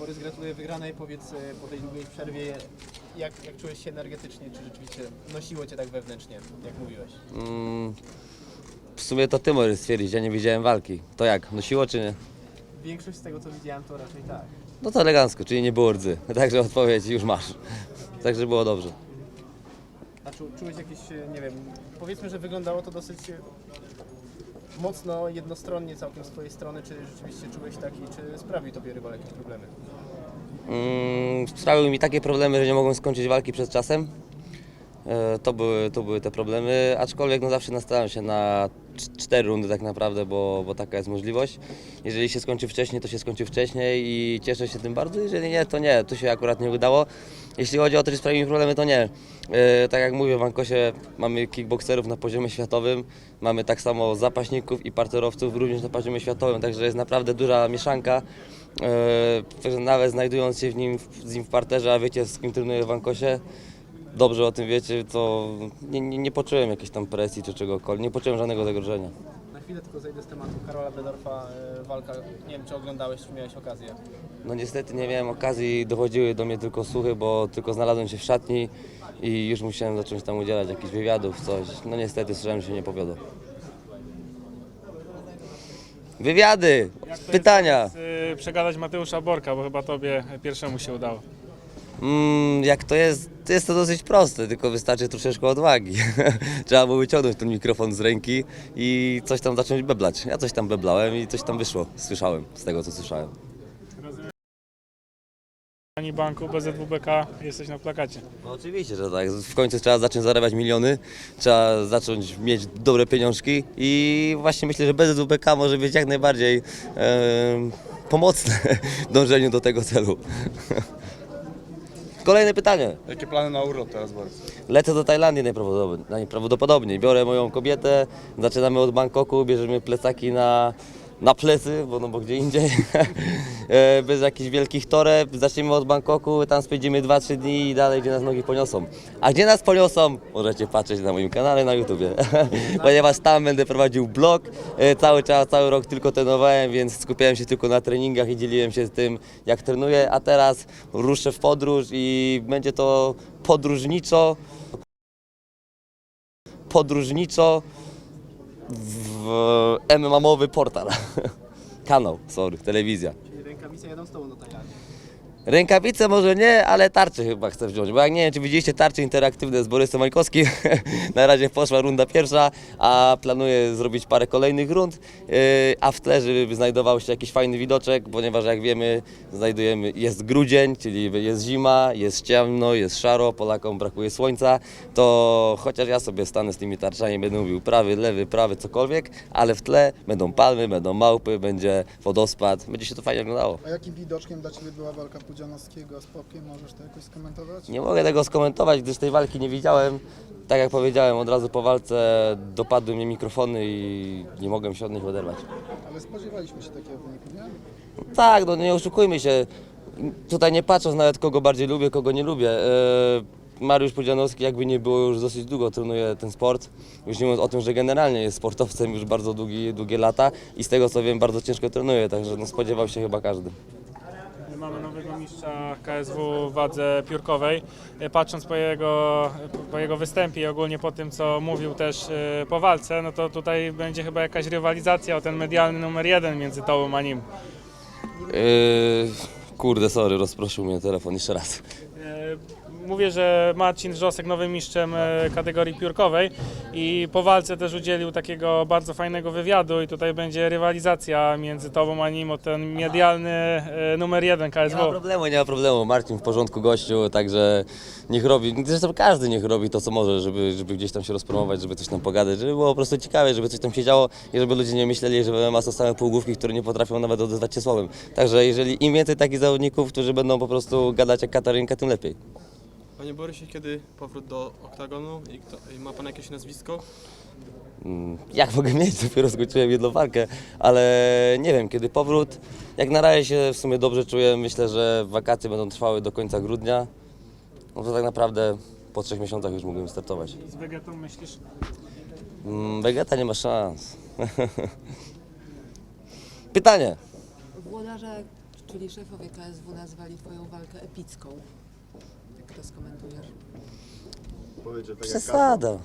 Borys, gratuluję wygranej. Powiedz e, po tej długiej przerwie, jak, jak czułeś się energetycznie, czy rzeczywiście nosiło Cię tak wewnętrznie, jak mówiłeś? Mm, w sumie to ty możesz stwierdzić, ja nie widziałem walki. To jak, nosiło czy nie? Większość z tego, co widziałem, to raczej tak. No to elegancko, czyli nie było rdzy. Także odpowiedź już masz. Także było dobrze. A czu, czułeś jakieś, nie wiem, powiedzmy, że wyglądało to dosyć mocno, jednostronnie całkiem z Twojej strony, czy rzeczywiście czułeś taki, czy sprawił Tobie rywal jakieś problemy? Mm, sprawiły mi takie problemy, że nie mogłem skończyć walki przed czasem. E, To były, to były te problemy, aczkolwiek no zawsze nastawiam się na cz- cztery rundy tak naprawdę, bo, bo taka jest możliwość. Jeżeli się skończy wcześniej, to się skończy wcześniej i cieszę się tym bardzo. Jeżeli nie, to nie, tu się akurat nie udało. Jeśli chodzi o to, czy mi problemy, to nie. E, Tak jak mówię, w Ankosie mamy kickboxerów na poziomie światowym, mamy tak samo zapaśników i parterowców również na poziomie światowym, także jest naprawdę duża mieszanka. E, nawet znajdując się w nim, z nim w parterze, a wiecie z kim trenuję w Ankosie, dobrze o tym wiecie, to nie, nie, nie poczułem jakiejś tam presji czy czegokolwiek, nie poczułem żadnego zagrożenia. Chwilę tylko zejdę z tematu Karola Bedorfa, e, walka, nie wiem, czy oglądałeś, czy miałeś okazję. No niestety nie miałem okazji, dochodziły do mnie tylko słuchy, bo tylko znalazłem się w szatni i już musiałem zacząć tam udzielać jakichś wywiadów, coś. No niestety słyszałem, że się nie powiodło. Wywiady, pytania. Jest, y, przegadać Mateusza Borka, bo chyba tobie pierwszemu się udało. Mm, jak to jest, to jest to dosyć proste, tylko wystarczy troszeczkę odwagi. Trzeba było wyciągnąć ten mikrofon z ręki i coś tam zacząć beblać. Ja coś tam beblałem i coś tam wyszło, słyszałem z tego, co słyszałem. Ani banku, BZWBK, jesteś na plakacie. No oczywiście, że tak. W końcu trzeba zacząć zarabiać miliony, trzeba zacząć mieć dobre pieniążki i właśnie myślę, że BZWBK może być jak najbardziej em, pomocne w dążeniu do tego celu. Kolejne pytanie. Jakie plany na urlop teraz, Borys? Lecę do Tajlandii najprawdopodobniej, najprawdopodobniej. Biorę moją kobietę, zaczynamy od Bangkoku, bierzemy plecaki na, na plecy, bo no bo gdzie indziej, E, bez jakichś wielkich toreb. Zaczniemy od Bangkoku, tam spędzimy 2-3 dni i dalej, gdzie nas nogi poniosą. A gdzie nas poniosą, możecie patrzeć na moim kanale na YouTubie, ponieważ tam będę prowadził blog. E, Cały czas, cały rok tylko trenowałem, więc skupiałem się tylko na treningach i dzieliłem się z tym, jak trenuję, a teraz ruszę w podróż i będzie to podróżniczo, podróżniczo w MMA-mowy portal. Kanał, sorry, telewizja. Czyli rękawice jadą z Tobą do Tajlandii. Rękawice może nie, ale tarcze chyba chcę wziąć, bo jak nie wiem, czy widzieliście tarcze interaktywne z Borysem Majkowskim, na razie poszła runda pierwsza, a planuję zrobić parę kolejnych rund, yy, a w tle, żeby znajdował się jakiś fajny widoczek, ponieważ jak wiemy, znajdujemy, jest grudzień, czyli jest zima, jest ciemno, jest szaro, Polakom brakuje słońca, to chociaż ja sobie stanę z tymi tarczami, będę mówił prawy, lewy, prawy, cokolwiek, ale w tle będą palmy, będą małpy, będzie wodospad, będzie się to fajnie oglądało. A jakim widoczkiem dla Ciebie była walka Pudzianowskiego z Popkiem? Możesz to jakoś skomentować? Nie mogę tego skomentować, gdyż tej walki nie widziałem. Tak jak powiedziałem, od razu po walce dopadły mnie mikrofony i nie mogłem się od nich oderwać. Ale spodziewaliśmy się takiego wyniku, nie? Tak, no nie oszukujmy się. Tutaj nie patrząc nawet kogo bardziej lubię, kogo nie lubię. E, Mariusz Pudzianowski jakby nie było już dosyć długo trenuje ten sport. Już nie mówiąc o tym, że generalnie jest sportowcem już bardzo długi, długie lata i z tego co wiem bardzo ciężko trenuje, także no, spodziewał się chyba każdy. Mamy nowego mistrza KSW w wadze piórkowej. E, Patrząc po jego, po jego występie i ogólnie po tym, co mówił też e, po walce, no to tutaj będzie chyba jakaś rywalizacja o ten medialny numer jeden między tobą a nim. Yy, kurde, sorry, rozproszył mnie telefon jeszcze raz. Mówię, że Marcin Wrzosek nowym mistrzem e, kategorii piórkowej i po walce też udzielił takiego bardzo fajnego wywiadu i tutaj będzie rywalizacja między tobą a nim o ten medialny e, numer jeden Nie ma KSW. problemu, nie ma problemu. Marcin w porządku gościu, także niech robi, zresztą każdy niech robi to, co może, żeby, żeby gdzieś tam się rozpromować, żeby coś tam pogadać, żeby było po prostu ciekawe, żeby coś tam się działo i żeby ludzie nie myśleli, że są same półgłówki, które nie potrafią nawet odezwać się słowem. Także jeżeli im więcej takich zawodników, którzy będą po prostu gadać jak Katarynka, tym lepiej. Panie Borysie, kiedy powrót do oktagonu i, kto, i ma Pan jakieś nazwisko? Mm, Jak mogę mieć? Dopiero skończyłem jedną walkę, ale nie wiem, kiedy powrót. Jak na razie się w sumie dobrze czuję. Myślę, że wakacje będą trwały do końca grudnia. No to tak naprawdę po trzech miesiącach już mógłbym startować. Z Vegetą myślisz? Mm, Vegeta nie ma szans. Pytanie. Włodarze, Czyli szefowie KSW nazwali Twoją walkę epicką. To skomentujesz? Powiedz, że tak Przesada.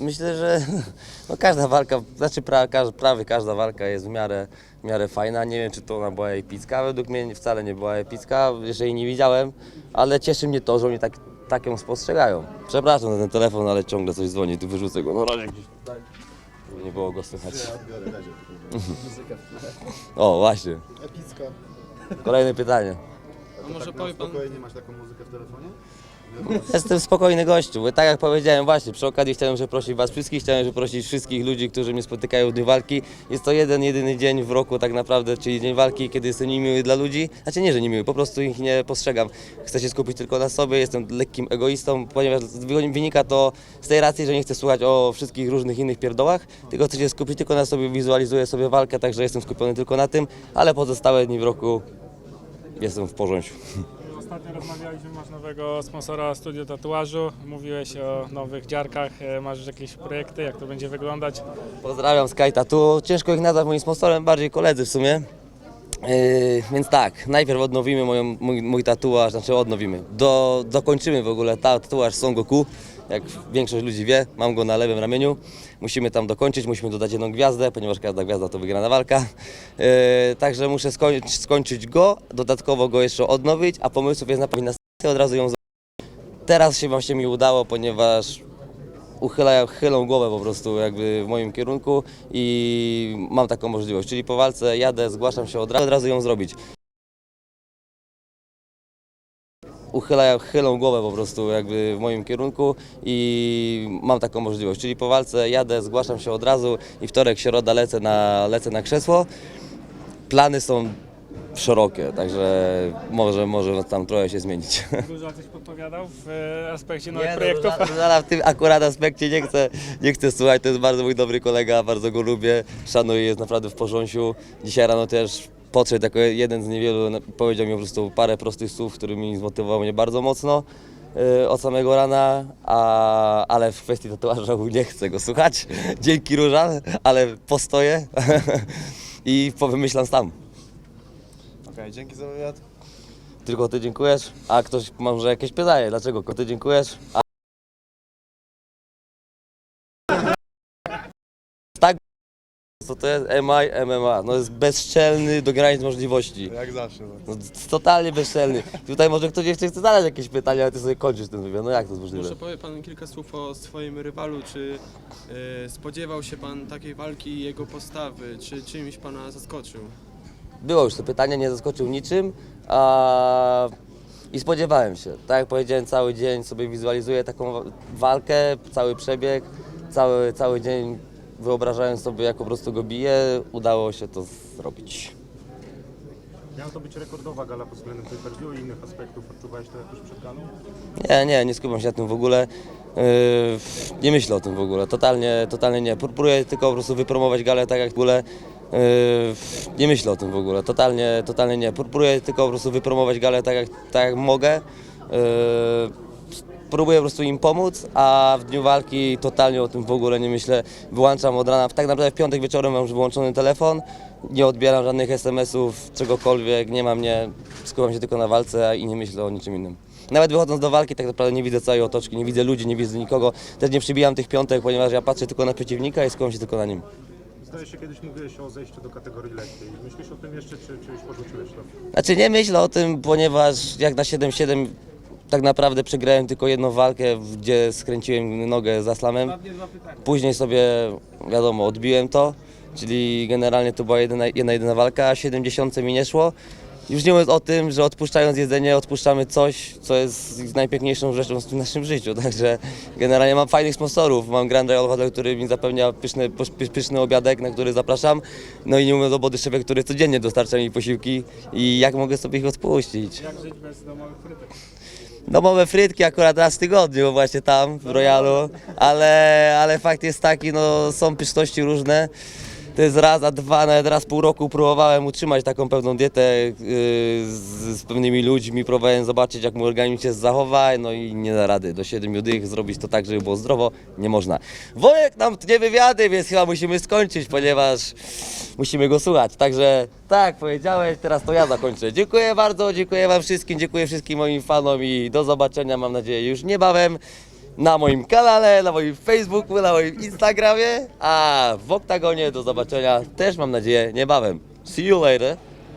Myślę, że no każda walka, znaczy pra, każ, prawie każda walka jest w miarę, w miarę fajna. Nie wiem, czy to ona była epicka. Według mnie wcale nie była epicka, jeszcze jej nie widziałem, ale cieszy mnie to, że oni tak, tak ją spostrzegają. Przepraszam za ten telefon, ale ciągle coś dzwoni, tu wyrzucę go. No razie gdzieś tutaj. Żeby nie było go słychać. Odbiorę, razie. O, właśnie. Epicka. Kolejne pytanie. A może tak powie pan, spokojnie masz taką muzykę w telefonie? Jestem spokojny gościu, bo tak jak powiedziałem właśnie, przy okazji chciałem przeprosić Was wszystkich, chciałem przeprosić wszystkich ludzi, którzy mnie spotykają w dniu walki. Jest to jeden, jedyny dzień w roku tak naprawdę, czyli dzień walki, kiedy jestem niemiły dla ludzi. Znaczy nie, że niemiły, po prostu ich nie postrzegam. Chcę się skupić tylko na sobie, jestem lekkim egoistą, ponieważ wynika to z tej racji, że nie chcę słuchać o wszystkich różnych innych pierdołach, tylko chcę się skupić tylko na sobie, wizualizuję sobie walkę, także jestem skupiony tylko na tym, ale pozostałe dni w roku jestem w porządku. Ostatnio rozmawialiśmy, masz nowego sponsora studio tatuażu, mówiłeś o nowych dziarkach, e, masz jakieś projekty, jak to będzie wyglądać? Pozdrawiam Sky Tattoo. Ciężko ich nazwać moim sponsorem, bardziej koledzy w sumie. Yy, więc tak, najpierw odnowimy moją, mój, mój tatuaż, znaczy odnowimy. Do, dokończymy w ogóle ta, tatuaż Son Goku. Jak większość ludzi wie, mam go na lewym ramieniu. Musimy tam dokończyć, musimy dodać jedną gwiazdę, ponieważ każda gwiazda to wygrana walka. Yy, także muszę skoń, skończyć go, dodatkowo go jeszcze odnowić, a pomysłów jest na pewno od razu ją. Teraz się właśnie mi udało, ponieważ uchylają, chylą głowę po prostu jakby w moim kierunku i mam taką możliwość. Czyli po walce jadę, zgłaszam się od razu, od razu ją zrobić. Uchylają, chylą głowę po prostu jakby w moim kierunku i mam taką możliwość. Czyli po walce jadę, zgłaszam się od razu i wtorek, środa lecę na, lecę na krzesło. Plany są szerokie, także może, może tam trochę się zmienić. Dużo coś podpowiadał w e, aspekcie nowych Nie, projektów? No, Różala w tym akurat aspekcie nie chcę, nie chcę słuchać, to jest bardzo mój dobry kolega, bardzo go lubię, szanuję, jest naprawdę w porządku. Dzisiaj rano też podszedł jako jeden z niewielu, powiedział mi po prostu parę prostych słów, którymi zmotywował mnie bardzo mocno yy, od samego rana, a, ale w kwestii tatuaża nie chcę go słuchać. Dzięki Różal, ale postoję i powymyślam sam. Okej, dzięki za wywiad. Tylko ty dziękujesz, a ktoś może jakieś pytanie, dlaczego ty dziękujesz? A... Tak, co to jest MI, MMA, no jest bezczelny do granic możliwości. Jak zawsze. No, jest totalnie bezczelny. Tutaj może ktoś jeszcze chce zadać jakieś pytania, ale ty sobie kończysz ten wywiad, no jak to jest możliwe? może powie pan kilka słów o swoim rywalu, czy e, spodziewał się pan takiej walki i jego postawy, czy czymś pana zaskoczył? Było już to pytanie, nie zaskoczył niczym. A... I spodziewałem się. Tak jak powiedziałem, cały dzień sobie wizualizuję taką wa- walkę, cały przebieg, cały, cały dzień wyobrażając sobie, jak po prostu go biję. Udało się to zrobić. Miała to być rekordowa gala pod względem pay-per-view i innych aspektów. Odczuwałeś to jakoś przed galą? Nie, nie, nie skupiam się na tym w ogóle. Yy, nie myślę o tym w ogóle. Totalnie, totalnie nie. Próbuję tylko po prostu wypromować galę tak jak w ogóle. Yy, nie myślę o tym w ogóle. Totalnie, totalnie nie. Próbuję tylko po prostu wypromować galę tak jak, tak jak mogę. Yy, próbuję po prostu im pomóc, a w dniu walki totalnie o tym w ogóle nie myślę. Wyłączam od rana. Tak naprawdę w piątek wieczorem mam już wyłączony telefon. Nie odbieram żadnych SMS-ów, czegokolwiek. Nie mam mnie. Skupiam się tylko na walce i nie myślę o niczym innym. Nawet wychodząc do walki tak naprawdę nie widzę całej otoczki, nie widzę ludzi, nie widzę nikogo. Też nie przybijam tych piątek, ponieważ ja patrzę tylko na przeciwnika i skupiam się tylko na nim. Zdaje się, kiedyś mówiłeś o zejściu do kategorii lekkiej. Myślisz o tym jeszcze, czy, czy już porzuciłeś to? Znaczy nie myślę o tym, ponieważ jak na 7-7 tak naprawdę przegrałem tylko jedną walkę, gdzie skręciłem nogę za slamem. Później sobie, wiadomo, odbiłem to, czyli generalnie to była jedyna, jedna, jedyna walka, a 70 mi nie szło. Już nie mówiąc o tym, że odpuszczając jedzenie, odpuszczamy coś, co jest najpiękniejszą rzeczą w naszym życiu. Także generalnie mam fajnych sponsorów. Mam Grand Royal Hotel, który mi zapewnia pyszny, py- pyszny obiadek, na który zapraszam. No i nie mówiąc o Body który codziennie dostarcza mi posiłki. I jak mogę sobie ich odpuścić? Jak żyć bez domowych frytek? Domowe frytki akurat raz w tygodniu właśnie tam w Royalu, ale, ale fakt jest taki, no są pyszności różne. To jest raz, a dwa, nawet raz pół roku próbowałem utrzymać taką pewną dietę yy, z, z pewnymi ludźmi, próbowałem zobaczyć jak mój organizm się zachowa, no i nie da rady. Do siedmiu dych zrobić to tak, żeby było zdrowo, nie można. Wojek nam tnie wywiady, więc chyba musimy skończyć, ponieważ musimy go słuchać. Także tak, powiedziałeś, teraz to ja zakończę. Dziękuję bardzo, dziękuję wam wszystkim, dziękuję wszystkim moim fanom i do zobaczenia, mam nadzieję, już niebawem na moim kanale, na moim Facebooku, na moim Instagramie, a w Oktagonie do zobaczenia też mam nadzieję niebawem. See you later.